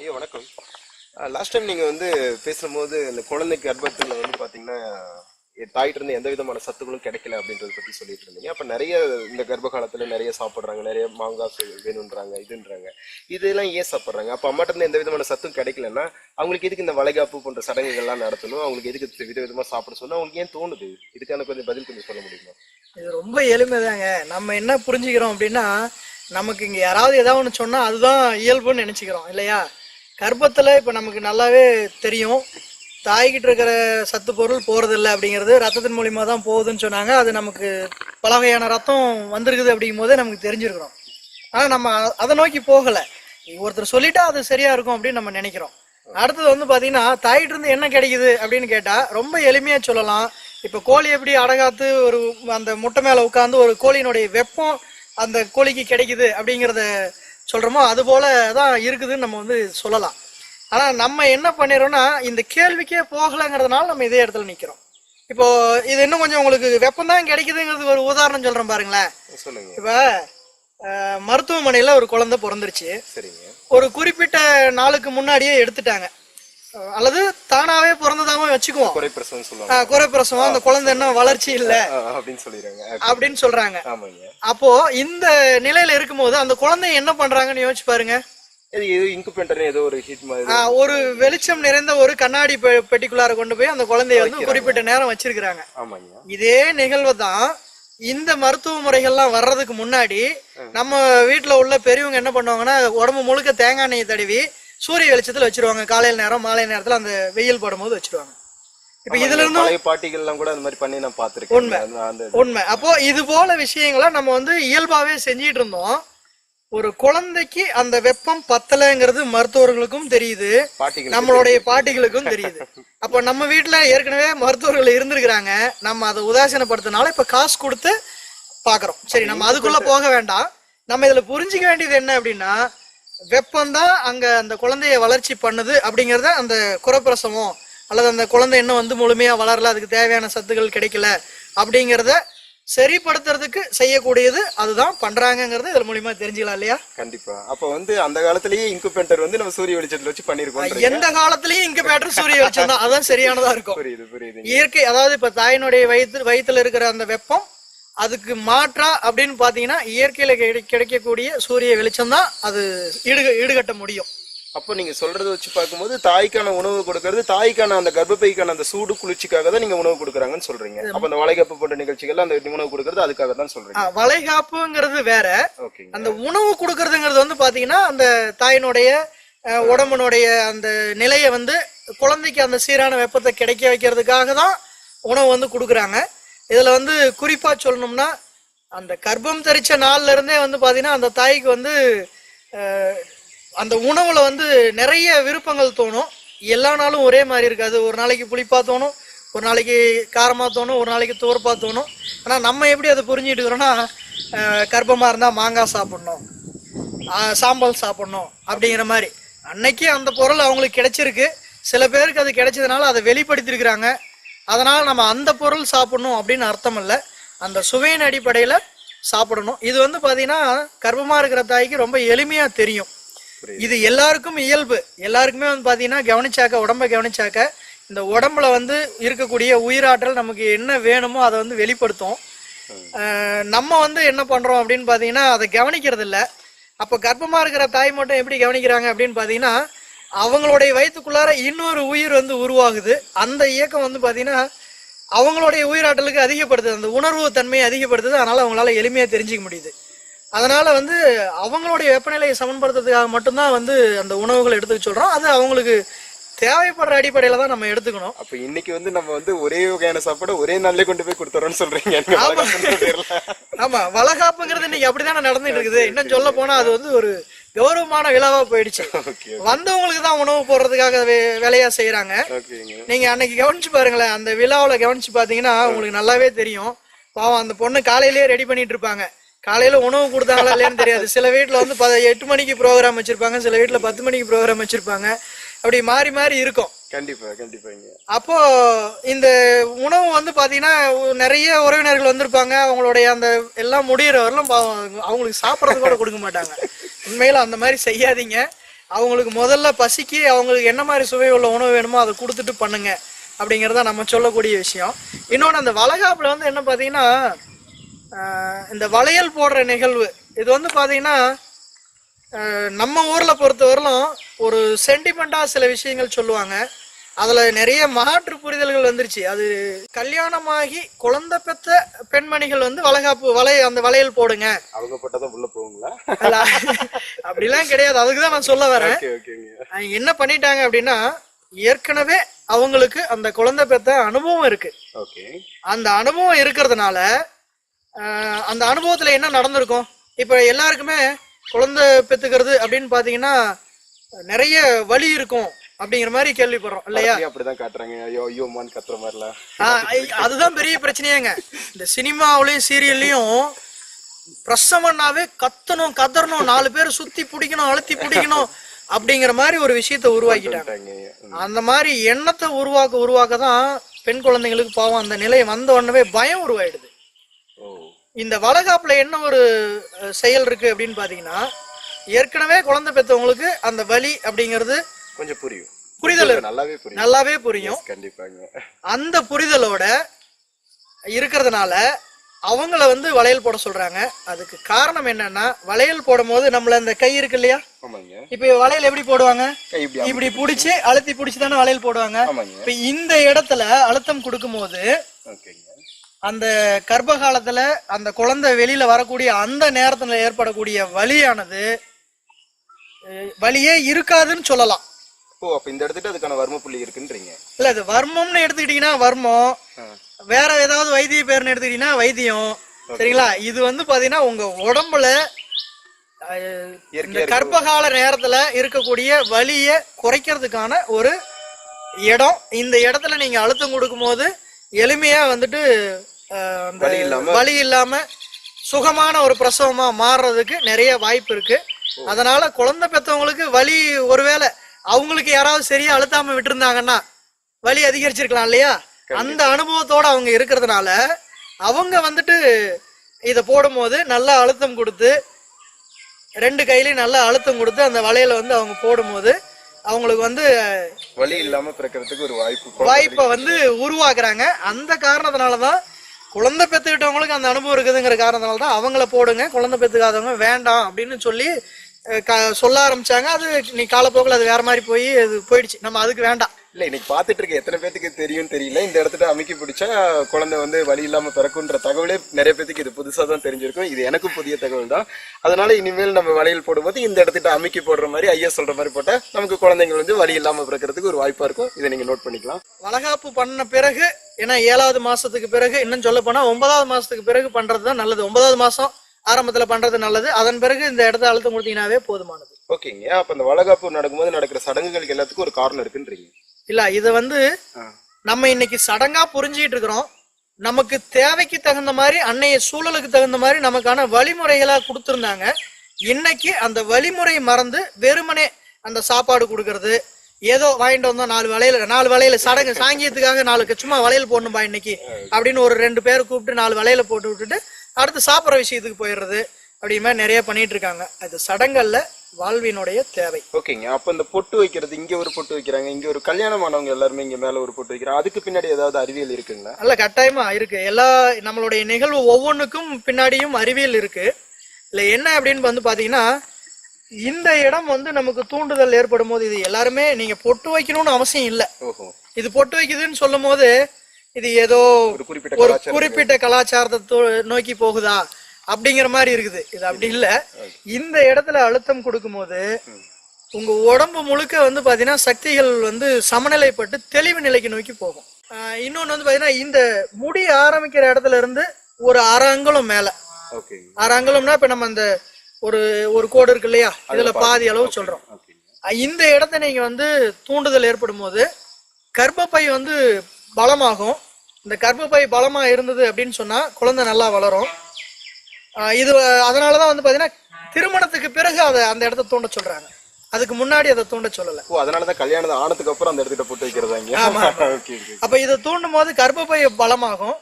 ஐயோ வணக்கம். Last time நீங்கள் வந்து பேசும்போது இந்த குழந்தைக்கு கர்ப்பத்தில் வந்து பார்த்தீங்கன்னா தாயிட்ட இருந்து எந்த விதமான சத்துக்களும் கிடைக்கல அப்படின்றத பற்றி சொல்லிட்டு இருந்தீங்க. அப்போ நிறைய இந்த கர்ப்ப காலத்தில் நிறைய சாப்பிட்றாங்க நிறைய மாங்காய் வேணுன்றாங்க இதுன்றாங்க. இதெல்லாம் ஏன் சாப்பிட்றாங்க? அப்போ அம்மாட்ட இருந்து எந்த விதமான சத்தும் கிடைக்கலன்னா அவங்களுக்கு எதுக்கு இந்த வளைகாப்பு போன்ற சடங்குகள்லாம் நடத்தணும்? அவங்களுக்கு எதுக்கு வித விதமாக சாப்பிட சொன்னால் அவங்களுக்கு ஏன் தோணுது? இதுக்கான கொஞ்சம் பதில் கொஞ்சம் சொல்ல முடியுமா? இது ரொம்ப எளிமைதாங்க. நம்ம என்ன புரிஞ்சுக்கிறோம் அப்படின்னா நமக்கு இங்கே யாராவது ஏதாவது ஒன்று சொன்னால் அதுதான் இயல்புன்னு நினச்சிக்கிறோம் இல்லையா? கர்ப்பத்தில் இப்போ நமக்கு நல்லாவே தெரியும். தாய்கிட்ட இருக்கிற சத்து பொருள் போகிறதில்ல அப்படிங்கிறது ரத்தத்தின் மூலிமா தான் போகுதுன்னு சொன்னாங்க. அது நமக்கு பல வகையான ரத்தம் வந்திருக்குது அப்படிங்கும் போதே நமக்கு தெரிஞ்சிருக்கிறோம். ஆனால் நம்ம அதை நோக்கி போகலை. ஒருத்தர் சொல்லிட்டா அது சரியாக இருக்கும் அப்படின்னு நம்ம நினைக்கிறோம். அடுத்தது வந்து பார்த்தீங்கன்னா தாயிட்ட இருந்து என்ன கிடைக்குது அப்படின்னு கேட்டால் ரொம்ப எளிமையாக சொல்லலாம். இப்போ கோழி எப்படி அடகாத்து ஒரு அந்த முட்டை மேலே உட்காந்து ஒரு கோழியினுடைய வெப்பம் அந்த கோழிக்கு கிடைக்குது அப்படிங்கிறத சொல்கிறோமோ அது போல தான் இருக்குதுன்னு நம்ம வந்து சொல்லலாம். ஆனால் நம்ம என்ன பண்ணிடுறோம்னா இந்த கேள்விக்கே போகலைங்கிறதுனால நம்ம இதே இடத்துல நிற்கிறோம் இப்போ இது இன்னும் கொஞ்சம் உங்களுக்கு வெப்பம் தான் கிடைக்குதுங்கிறதுக்கு ஒரு உதாரணம் சொல்கிறேன் பாருங்களேன். இப்போ மருத்துவமனையில் ஒரு குழந்தை பிறந்துருச்சு. சரிங்க. ஒரு குறிப்பிட்ட நாளுக்கு முன்னாடியே எடுத்துட்டாங்க. அல்லது தானாவே பிறந்ததாகவும் வச்சுக்குவோம். குறை பிரசவம் சொல்லுவாங்க குறைப்பிரசவம். அந்த குழந்தை இன்னும் வளர்ச்சி இல்லை அப்படின்னு சொல்லிடுறாங்க. அப்படின்னு சொல்றாங்க. அப்போ இந்த நிலையில இருக்கும்போது அந்த குழந்தை என்ன பண்றாங்கன்னு யோசிச்சு பாருங்க. ஒரு வெளிச்சம் நிறைந்த ஒரு கண்ணாடி பெட்டிக்குள்ளார கொண்டு போய் அந்த குழந்தைய வந்து குறிப்பிட்ட நேரம் வச்சிருக்கிறாங்க. ஆமாங்க. இதே நிகழ்வு தான் இந்த மருத்துவ முறைகள்லாம் வர்றதுக்கு முன்னாடி நம்ம வீட்ல உள்ள பெரியவங்க என்ன பண்ணுவாங்கன்னா உடம்பு முழுக்க தேங்காய் எண்ணெயை தடவி சூரிய வெளிச்சத்துல வச்சிருவாங்க. காலையில நேரம் மாலை நேரத்துல அந்த வெயில் படும்போது வச்சிருவாங்க. இப்ப இதுல இருந்து பாட்டிகள்லாம் கூட அந்த மாதிரி பண்ணி நான் பார்த்திருக்கேன். உண்மை. உண்மை. அப்போ இது போல விஷயங்களை நம்ம வந்து இயல்பாவே செஞ்சிட்டு இருந்தோம். ஒரு குழந்தைக்கு அந்த வெப்பம் பத்தலைங்கிறது மருத்துவர்களுக்கும் தெரியுது. நம்மளுடைய பாட்டிகளுக்கும் தெரியுது. அப்போ நம்ம வீட்ல ஏற்கனவே மருத்துவர்கள் இருந்திருக்கிறாங்க. நம்ம அதை உதாசீனப்படுத்தினால இப்ப காசு கொடுத்து பாக்குறோம். சரி நம்ம அதுக்குள்ள போக வேண்டாம். நம்ம இதுல புரிஞ்சுக்க வேண்டியது என்ன அப்படின்னா வெப்பம்தான் அங்க அந்த குழந்தைய வளர்ச்சி பண்ணுது அப்படிங்கறத அந்த குறப்பிரசவம் அல்லது அந்த குழந்தை இன்னும் வந்து முழுமையா வளரல அதுக்கு தேவையான சத்துக்கள் கிடைக்கல அப்படிங்கறத சரிப்படுத்துறதுக்கு செய்யக்கூடியது அதுதான் பண்றாங்கங்கிறது இதுல மூலியமா தெரிஞ்சுக்கலாம் இல்லையா? கண்டிப்பா. அப்ப வந்து அந்த காலத்திலேயே இன்குபேட்டர் வந்து நம்ம சூரிய வெளிச்சத்துல வச்சு பண்ணிருக்கோம் எந்த காலத்திலயும் இங்க பேட்டர் சூரிய வெளிச்சம் தான் அதான் சரியானதா இருக்கும். புரியுது புரியுது. இயற்கை அதாவது இப்ப தாயினுடைய வயிற்று வயித்துல இருக்கிற அந்த வெப்பம் அதுக்கு மாற்றா அப்படின்னு பாத்தீங்கன்னா இயற்கையில கிடை- கிடைக்கக்கூடிய சூரிய வெளிச்சம் தான் அது ஈடு ஈடுகட்ட முடியும். அப்போ நீங்க சொல்றத வச்சு பார்க்கும்போது தாய்க்கான உணவு கொடுக்கறது தாய்க்கான அந்த கர்ப்பப்பைக்கான அந்த சூடு குளிர்ச்சிக்காக தான் நீங்க உணவு கொடுக்குறாங்கன்னு சொல்றீங்க. அப்ப அந்த வளைகாப்பு போன்ற நிகழ்ச்சிகள்ல அந்த உணவு கொடுக்கறது அதுக்காக தான் ஆ, சொல்றீங்க வளைகாப்புங்கிறது வேற. அந்த உணவு கொடுக்கறதுங்கிறது வந்து பாத்தீங்கன்னா அந்த தாயினுடைய உடம்பினுடைய அந்த நிலையை வந்து குழந்தைக்கு அந்த சீரான வெப்பத்தை கிடைக்க வைக்கிறதுக்காக தான் உணவு வந்து கொடுக்குறாங்க. இதில் வந்து குறிப்பாக சொல்லணும்னா அந்த கர்ப்பம் தரித்த நாள்ல இருந்தே வந்து பார்த்திங்கன்னா அந்த தாய்க்கு வந்து அந்த உணவில் வந்து நிறைய விருப்பங்கள் தோணும். எல்லா நாளும் ஒரே மாதிரி இருக்காது. ஒரு நாளைக்கு புளிப்பாக தோணும் ஒரு நாளைக்கு காரமாக தோணும் ஒரு நாளைக்கு துவர்ப்பா தோணும். ஆனால் நம்ம எப்படி அதை புரிஞ்சுட்டு இருக்கிறோம்னா கர்ப்பமாக இருந்தால் மாங்காய் சாப்பிட்ணும் சாம்பல் சாப்பிட்ணும் அப்படிங்கிற மாதிரி. அன்னைக்கு அந்த பொருள் அவங்களுக்கு கிடைச்சிருக்கு. சில பேருக்கு அது கிடைச்சதுனால அதை வெளிப்படுத்திருக்கிறாங்க அதனால நம்ம அந்த பொருள் சாப்பிடணும் அப்படின்னு அர்த்தம் இல்லை அந்த சுவையின் அடிப்படையில் சாப்பிடணும். இது வந்து பார்த்தீங்கன்னா கர்ப்பமாக இருக்கிற தாய்க்கு ரொம்ப எளிமையாக தெரியும். இது எல்லாருக்கும் இயல்பு. எல்லாருக்குமே வந்து பார்த்தீங்கன்னா கவனிச்சாக்க உடம்ப கவனிச்சாக்க இந்த உடம்புல வந்து இருக்கக்கூடிய உயிராற்றல் நமக்கு என்ன வேணுமோ அதை வந்து வெளிப்படுத்தும். நம்ம வந்து என்ன பண்றோம் அப்படின்னு பார்த்தீங்கன்னா அதை கவனிக்கிறது இல்ல அப்போ கர்ப்பமா இருக்கிற தாய் மட்டும் எப்படி கவனிக்கிறாங்க அப்படின்னு பார்த்தீங்கன்னா அவங்களுடைய வயிற்றுக்குள்ளார இன்னொரு உயிர் வந்து உருவாகுது. அந்த இயக்கம் வந்து பார்த்தீங்கன்னா அவங்களுடைய உயிராற்றலுக்கு அதிகப்படுத்துது அந்த உணர்வு தன்மையை அதிகப்படுத்துது. அதனால அவங்களால எளிமையாக தெரிஞ்சுக்க முடியுது. அதனால வந்து அவங்களுடைய வெப்பநிலையை சமன்படுத்துறதுக்காக மட்டும்தான் வந்து அந்த உணவுகளை எடுத்துக்க சொல்றோம். அது அவங்களுக்கு தேவைப்படுற அடிப்படையில தான் நம்ம எடுத்துக்கணும். அப்ப இன்னைக்கு வந்து நம்ம வந்து ஒரே வகையான சாப்பாடு ஒரே நாள்லயே கொண்டு போய் கொடுத்துறோம்னு சொல்றீங்க. ஆமா. வளகாப்புங்கிறது இன்னைக்கு அப்படிதானே நடந்துட்டு இருக்குது. இன்னும் சொல்ல போனா அது வந்து ஒரு கௌரவமான விழாவா போயிடுச்சு. வந்தவங்களுக்கு தான் உணவு போடுறதுக்காக வேலையா செய்யறாங்க நீங்க அன்னைக்கு கவனிச்சு பாருங்களேன் அந்த விழாவுல கவனிச்சு பாத்தீங்கன்னா உங்களுக்கு நல்லாவே தெரியும். பாவம் அந்த பொண்ணு காலையிலேயே ரெடி பண்ணிட்டு இருப்பாங்க. காலையில உணவு கொடுத்தாங்களா இல்லையான்னு தெரியாது. சில வீட்டுல வந்து எட்டு மணிக்கு ப்ரோக்ராம் வச்சிருப்பாங்க சில வீட்டுல பத்து மணிக்கு ப்ரோக்ராம் வச்சிருப்பாங்க. அப்படி மாறி மாறி இருக்கும். கண்டிப்பா கண்டிப்பாங்க அப்போ இந்த உணவு வந்து பாத்தீங்கன்னா நிறைய உறவினர்கள் வந்திருப்பாங்க. அவங்களுடைய அந்த எல்லாம் முடியிற வரலாம் அவங்களுக்கு சாப்பிட்றது கூட கொடுக்க மாட்டாங்க. உண்மையில் அந்த மாதிரி செய்யாதீங்க. அவங்களுக்கு முதல்ல பசிக்கு அவங்களுக்கு என்ன மாதிரி சுவை உள்ள உணவு வேணுமோ அதை கொடுத்துட்டு பண்ணுங்க அப்படிங்கிறத நம்ம சொல்லக்கூடிய விஷயம். இன்னொன்று அந்த வளகாப்பில் வந்து என்ன பார்த்தீங்கன்னா இந்த வளையல் போடுற நிகழ்வு. இது வந்து பார்த்தீங்கன்னா நம்ம ஊரில் பொறுத்தவரையிலும் ஒரு சென்டிமெண்ட்டாக சில விஷயங்கள் சொல்லுவாங்க. அதில் நிறைய மாற்று புரிதல்கள் வந்துருச்சு. அது கல்யாணமாகி குழந்தை பெற்ற பெண்மணிகள் வந்து வளகாப்பு வளைய அந்த வளையல் போடுங்க. அவங்க பட்டதான் உள்ள போகுங்களா அப்படிலாம் கிடையாது. அதுக்கு தான் நான் சொல்ல வரேன். என்ன பண்ணிட்டாங்க அப்படின்னா ஏற்கனவே அவங்களுக்கு அந்த குழந்தை பெற்ற அனுபவம் இருக்கு. ஓகே. அந்த அனுபவம் இருக்கிறதுனால அந்த அனுபவத்துல என்ன நடந்திருக்கும்? இப்ப எல்லாருக்குமே குழந்தை பெத்துக்கிறது அப்படின்னு பாத்தீங்கன்னா நிறைய வலி இருக்கும். அப்படிங்கிற மாதிரி கேள்விப்படுறோம் இல்லையா? அப்படிதான் காட்டுறாங்க. ஐயோ ஐயோமான்னு கத்துற மாதிரிலாம். அதுதான் பெரிய பிரச்சனையாங்க. இந்த சினிமாவுலயும் சீரியல்லையும் பிரசவம்னாவே கத்தணும் கதறணும் நாலு பேர் சுத்தி பிடிக்கணும் அழுத்தி பிடிக்கணும் அப்படிங்கிற மாதிரி ஒரு விஷயத்த உருவாக்கிட்டாங்க. அந்த மாதிரி எண்ணத்தை உருவாக்க உருவாக்க தான் பெண் குழந்தைங்களுக்கு பாவம். அந்த நிலை வந்த உடனே பயம் உருவாயிடுது. இந்த வளகாப்புல என்ன ஒரு செயல் இருக்கு அப்படின்னு பாத்தீங்கன்னா ஏற்கனவே குழந்தை பெற்றவங்களுக்கு அந்த வலி அப்படிங்கிறது கொஞ்சம் புரியும். புரிதல் நல்லாவே புரியும். நல்லாவே புரியும். கண்டிப்பாங்க. அந்த புரிதலோட இருக்கிறதுனால அவங்கள வந்து வளையல் போட சொல்றாங்க. அதுக்கு காரணம் என்னன்னா வளையல் போடும் போது நம்மள இந்த கை இருக்கு இல்லையா? இப்ப வளையல் எப்படி போடுவாங்க? இப்படி புடிச்சு. அழுத்தி புடிச்சு தானே வளையல் போடுவாங்க? இப்ப இந்த இடத்துல அழுத்தம் கொடுக்கும்போது ஓகேங்க. அந்த கர்ப்ப காலத்துல அந்த குழந்தை வெளியில வரக்கூடிய அந்த நேரத்துல ஏற்படக்கூடிய வலியானது வலியே இருக்காதுன்னு சொல்லலாம். ஓ அப்ப இந்த இடத்துட்டு அதுக்கான வர்ம புள்ளி இருக்குன்றீங்க. இல்ல இது வர்மம்னு எடுத்துக்கிட்டீங்கன்னா வர்மம். வேற ஏதாவது வைத்திய பேர்னு எடுத்துக்கிட்டீங்கன்னா வைத்தியம். சரிங்களா? இது வந்து பாத்தீங்கன்னா உங்க உடம்புல இந்த கர்ப்பகால நேரத்துல இருக்கக்கூடிய வலியை குறைக்கிறதுக்கான ஒரு இடம். இந்த இடத்துல நீங்க அழுத்தம் கொடுக்கும்போது எளிமையா வந்துட்டு வலி இல்லாம சுகமான ஒரு பிரசவமா மாறுறதுக்கு நிறைய வாய்ப்பு இருக்கு. அதனால குழந்தை பெற்றவங்களுக்கு வலி ஒருவேளை அவங்களுக்கு யாராவது சரியா அழுத்தாம விட்டுருந்தாங்கன்னா வலி அதிகரிச்சிருக்கலாம் இல்லையா? அந்த அனுபவத்தோட அவங்க இருக்கிறதுனால அவங்க வந்துட்டு இதை போடும்போது நல்லா அழுத்தம் கொடுத்து ரெண்டு கையிலையும் நல்லா அழுத்தம் கொடுத்து அந்த வலையில வந்து அவங்க போடும்போது அவங்களுக்கு வந்து வலி இல்லாம பிறக்கிறதுக்கு ஒரு வாய்ப்பு வாய்ப்பை வந்து உருவாக்குறாங்க. அந்த காரணத்தினால தான் குழந்தை பெற்றுக்கிட்டவங்களுக்கு அந்த அனுபவம் இருக்குதுங்கிற காரணத்தினால தான் அவங்கள போடுங்க. குழந்தை பெற்றுக்காதவங்க வேண்டாம் அப்படின்னு சொல்லி சொல்ல ஆரம்பிச்சாங்க. அது நீ காலப்போக்கில் அது வேற மாதிரி போய் அது போயிடுச்சு. நம்ம அதுக்கு வேண்டாம். இல்ல இன்னைக்கு பாத்துட்டு இருக்க எத்தனை பேத்துக்கு தெரியும் தெரியல. இந்த இடத்துல அமுக்கி பிடிச்சா குழந்தை வந்து வலி இல்லாம பிறக்குன்ற தகவலே நிறைய பேத்துக்கு இது புதுசா தான் தெரிஞ்சிருக்கும். இது எனக்கும் புதிய தகவல் தான். அதனால இனிமேல் நம்ம வளையல் போடும்போது இந்த இடத்துல அமுக்கி போடுற மாதிரி ஐயா சொல்ற மாதிரி போட்டா நமக்கு குழந்தைங்க வந்து வலி இல்லாம பிறக்கிறதுக்கு ஒரு வாய்ப்பா இருக்கும். இதை நீங்க நோட் பண்ணிக்கலாம். வளகாப்பு பண்ண பிறகு ஏன்னா ஏழாவது மாசத்துக்கு பிறகு இன்னும் சொல்ல போனா ஒன்பதாவது மாசத்துக்கு பிறகு பண்றது தான் நல்லது. ஒன்பதாவது மாசம் ஆரம்பத்துல பண்றது நல்லது. அதன் பிறகு இந்த இடத்த அழுத்தம் கொடுத்தீங்கன்னாவே போதுமானது. ஓகேங்க. அப்ப இந்த வளகாப்பு நடக்கும்போது நடக்கிற சடங்குகளுக்கு எல்லாத்துக்கும் ஒரு காரணம் இருக்குன்றீங்க. இல்ல இதை வந்து. நம்ம இன்னைக்கு சடங்கா புரிஞ்சுக்கிட்டு இருக்கிறோம். நமக்கு தேவைக்கு தகுந்த மாதிரி அன்னைய சூழலுக்கு தகுந்த மாதிரி நமக்கான வழிமுறைகளா கொடுத்துருந்தாங்க. இன்னைக்கு அந்த வழிமுறை மறந்து வெறுமனே அந்த சாப்பாடு கொடுக்கறது ஏதோ வாங்கிட்டு வந்தோம் நாலு வளையல நாலு வளையல சடங்கு சாங்கியத்துக்காக நாலு சும்மா வளையல் போடணும்பா இன்னைக்கு அப்படின்னு ஒரு ரெண்டு பேர் கூப்பிட்டு நாலு வளையல போட்டு விட்டுட்டு அடுத்து சாப்பிட்ற விஷயத்துக்கு போயிடுறது அப்படி மாதிரி நிறைய பண்ணிட்டு இருக்காங்க அது சடங்கல்ல வாழ்வினுடைய தேவை. ஓகேங்க. அப்ப இந்த பொட்டு வைக்கிறது இங்க ஒரு பொட்டு வைக்கிறாங்க இங்க ஒரு கல்யாணமானவங்க எல்லாருமே இங்க மேல ஒரு பொட்டு வைக்கிறாங்க. அதுக்கு பின்னாடி ஏதாவது அறிவியல் இருக்குங்களா? நல்ல கட்டாயமா இருக்கு. எல்லா நம்மளுடைய நிகழ்வு ஒவ்வொன்றுக்கும் பின்னாடியும் அறிவியல் இருக்கு. இல்ல என்ன அப்படின்னு வந்து பாத்தீங்கன்னா இந்த இடம் வந்து நமக்கு தூண்டுதல் ஏற்படும் போது இது எல்லாருமே நீங்க பொட்டு வைக்கணும்னு அவசியம் இல்லை. ஓஹோ. இது பொட்டு வைக்குதுன்னு சொல்லும் போது இது ஏதோ ஒரு குறிப்பிட்ட கலாச்சாரத்தை நோக்கி போகுதா அப்படிங்கிற மாதிரி இருக்குது. இது அப்படி இல்ல. இந்த இடத்துல அழுத்தம் கொடுக்கும்போது உங்க உடம்பு முழுக்க வந்து பாத்தீங்கன்னா சக்திகள் வந்து சமநிலைப்பட்டு தெளிவு நிலைக்கு நோக்கி போகும். இன்னொன்னு வந்து பாத்தீங்கன்னா இந்த முடி ஆரம்பிக்கிற இடத்துல இருந்து ஒரு அரை அங்குலம் மேல. அரை அங்குலம்னா இப்ப நம்ம அந்த ஒரு ஒரு கோடு இருக்கு இல்லையா? இதுல பாதி அளவு சொல்றோம். இந்த இடத்த நீங்க வந்து தூண்டுதல் ஏற்படும் போது கர்ப்பப்பை வந்து பலமாகும். இந்த கர்ப்பப்பை பலமா இருந்தது அப்படின்னு சொன்னா குழந்தை நல்லா வளரும். இது அதனாலதான் வந்து பாத்தீங்கன்னா திருமணத்துக்கு பிறகு அதை அந்த இடத்த தூண்ட சொல்றாங்க. அதுக்கு முன்னாடி அதை தூண்ட சொல்லல. ஓ அதனாலதான் கல்யாணம் ஆனதுக்கு அப்புறம் அந்த இடத்துல பொட்டு வைக்கிறதா இங்க? ஆமா, அப்ப இதை தூண்டும் போது கர்ப்பப்பை பலமாகும்.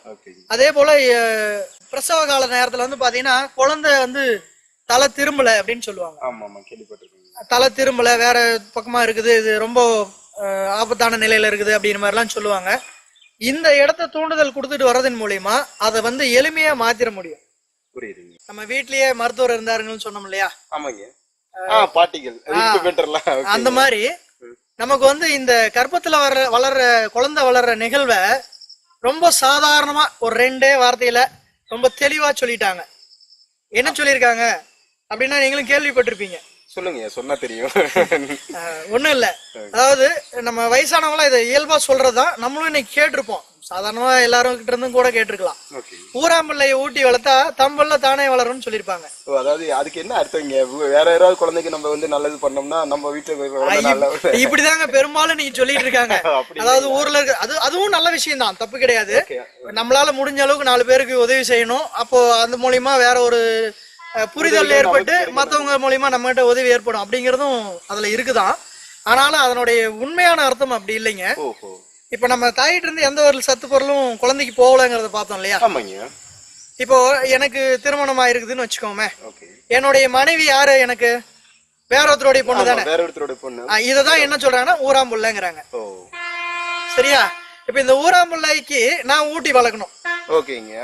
அதே போல பிரசவ கால நேரத்துல வந்து பாத்தீங்கன்னா குழந்தை வந்து தலை திரும்பல அப்படின்னு சொல்லுவாங்க. ஆமா ஆமா கேள்விப்பட்டிருக்கீங்க தலை திரும்பல வேற பக்கமா இருக்குது இது ரொம்ப ஆபத்தான நிலையில இருக்குது அப்படிங்கிற மாதிரிலாம் சொல்லுவாங்க. இந்த இடத்த தூண்டுதல் கொடுத்துட்டு வர்றதன் மூலியமா அதை வந்து எளிமையா மாத்திர முடியும். புரியுதுங்க. நம்ம வீட்லயே மருத்துவர் இருந்தாருங்கன்னு சொன்னோம் இல்லையா? ஆமாங்க. பாட்டிகள். அந்த மாதிரி நமக்கு வந்து இந்த கர்ப்பத்துல வர்ற வளர்ற குழந்தை வளர்ற நிகழ்வை ரொம்ப சாதாரணமா ஒரு ரெண்டே வார்த்தையில ரொம்ப தெளிவா சொல்லிட்டாங்க. என்ன சொல்லியிருக்காங்க? அப்படின்னா நீங்களும் கேள்விப்பட்டிருப்பீங்க. சொல்லுங்க சொன்னா தெரியும். ஒண்ணும் இல்ல. அதாவது நம்ம வயசானவங்களாம் இதை இயல்பா சொல்றதுதான் நம்மளும் இன்னைக்கு கேட்டிருப்போம். சாதாரணமா எல்லாரும் கிட்ட இருந்தும் கூட கேட்டிருக்கலாம். ஊராம்பிள்ளையை ஊட்டி வளர்த்தா தம்பல்ல தானே வளரும்னு சொல்லியிருப்பாங்க. ஓ அதாவது அதுக்கு என்ன அர்த்தங்க வேற யாராவது குழந்தைக்கு நம்ம வந்து நல்லது பண்ணோம்னா நம்ம வீட்டுல இப்படிதாங்க பெரும்பாலும் நீங்க சொல்லிட்டு இருக்காங்க. அதாவது ஊர்ல இருக்க அது அதுவும் நல்ல விஷயம் தான் தப்பு கிடையாது. நம்மளால முடிஞ்ச அளவுக்கு நாலு பேருக்கு உதவி செய்யணும். அப்போ அந்த மூலியமா வேற ஒரு புரிதல் ஏற்பட்டு மத்தவங்க மூலியமா நம்ம கிட்ட உதவி ஏற்படும் அப்படிங்கறதும் அதுல இருக்குதான். ஆனாலும் அதனுடைய உண்மையான அர்த்தம் அப்படி இல்லைங்க. இப்போ நம்ம தாயிட்ட இருந்து எந்த ஒரு சத்து பொருளும் குழந்தைக்கு போகலங்கிறத பார்த்தோம் இல்லையா? இப்போ எனக்கு திருமணம் ஆயிருக்குதுன்னு வச்சுக்கோமே. என்னுடைய மனைவி யாரு எனக்கு? வேற ஒருத்தருடைய பொண்ணு தானே? வேற ஒருத்தரோட பொண்ணு. இதை தான் என்ன சொல்றாங்கன்னா ஊராம்புள்ளங்கிறாங்க. ஓ. சரியா? இப்போ இந்த ஊராம்புள்ளைக்கு நான் ஊட்டி வளர்க்கணும். ஓகேங்க.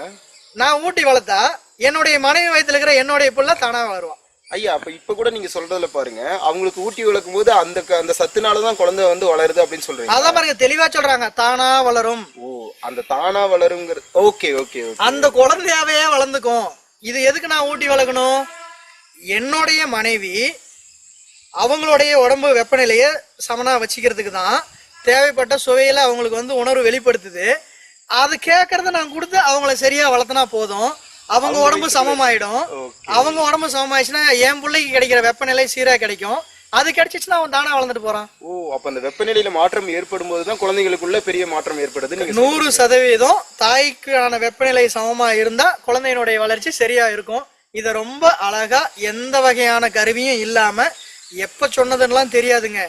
நான் ஊட்டி வளர்த்தா என்னுடைய மனைவி வயித்துல இருக்கிற என்னுடைய புள்ள தானா வளருவான் ஐயா அப்ப இப்ப கூட நீங்க சொல்றதுல பாருங்க. அவங்களுக்கு ஊட்டி வளர்க்கும் போது அந்த அந்த சத்துனாலதான் குழந்தை வந்து வளருது அப்படின்னு சொல்றீங்க. அதான் பாருங்க தெளிவா சொல்றாங்க தானா வளரும். ஓ அந்த தானா வளருங்கிற ஓகே ஓகே ஓகே. அந்த குழந்தையாவே வளர்ந்துக்கும். இது எதுக்கு நான் ஊட்டி வளர்க்கணும்? என்னுடைய மனைவி அவங்களுடைய உடம்பு வெப்பநிலையை சமனா வச்சுக்கிறதுக்கு தான் தேவைப்பட்ட சுவையில அவங்களுக்கு வந்து உணர்வு வெளிப்படுத்துது. அது கேட்கறத நான் கொடுத்து அவங்கள சரியா வளர்த்தனா போதும். அவங்க உடம்பு சமமாயிடும். அவங்க உடம்பு சமமாயிடுச்சுன்னா என் பிள்ளைக்கு கிடைக்கிற வெப்பநிலை சீரா கிடைக்கும். அது கிடைச்சிச்சுன்னா அவன் தானா வளர்ந்துட்டு போறான். ஓ அப்ப அந்த வெப்பநிலையில மாற்றம் ஏற்படும் போதுதான் குழந்தைகளுக்குள்ள பெரிய மாற்றம் ஏற்படுது நூறு சதவீதம் தாய்க்கான வெப்பநிலை சமமா இருந்தா குழந்தையினுடைய வளர்ச்சி சரியா இருக்கும். இத ரொம்ப அழகா எந்த வகையான கருவியும் இல்லாம எப்ப சொன்னதுன்னெலாம் தெரியாதுங்க.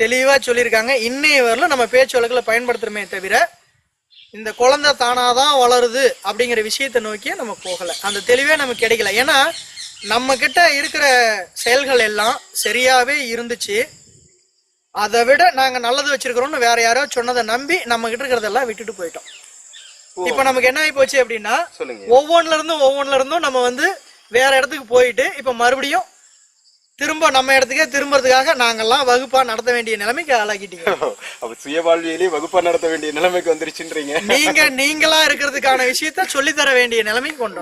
தெளிவா சொல்லியிருக்காங்க. இன்னைய வரலும் நம்ம பேச்சு வழக்குல பயன்படுத்துறோமே தவிர இந்த குழந்தை தானாதான் வளருது அப்படிங்கிற விஷயத்தை நோக்கியே நம்ம போகல. அந்த தெளிவே நமக்கு கிடைக்கல. ஏன்னா நம்ம கிட்ட இருக்கிற செயல்கள் எல்லாம் சரியாவே இருந்துச்சு. அதை விட நாங்க நல்லது வச்சிருக்கிறோம்னு வேற யாரோ சொன்னதை நம்பி நம்ம கிட்ட இருக்கிறதெல்லாம் விட்டுட்டு போயிட்டோம். இப்போ நமக்கு என்ன ஆகி போச்சு அப்படின்னா ஒவ்வொன்றுல இருந்தும் ஒவ்வொன்றுல இருந்தும் நம்ம வந்து வேற இடத்துக்கு போயிட்டு இப்போ மறுபடியும் திரும்ப நம்ம இடத்துக்கே திரும்புறதுக்காக நாங்கெல்லாம் வகுப்பா நடத்த வேண்டிய நிலைமைக்கு ஆளாக்கிட்டீங்க. அப்ப சுய வாழ்வியலே வகுப்பா நடத்த வேண்டிய நிலைமைக்கு வந்துருச்சுன்றீங்க. நீங்க நீங்களா இருக்கிறதுக்கான விஷயத்த சொல்லித் தர வேண்டிய நிலைமைக்கு கொண்டு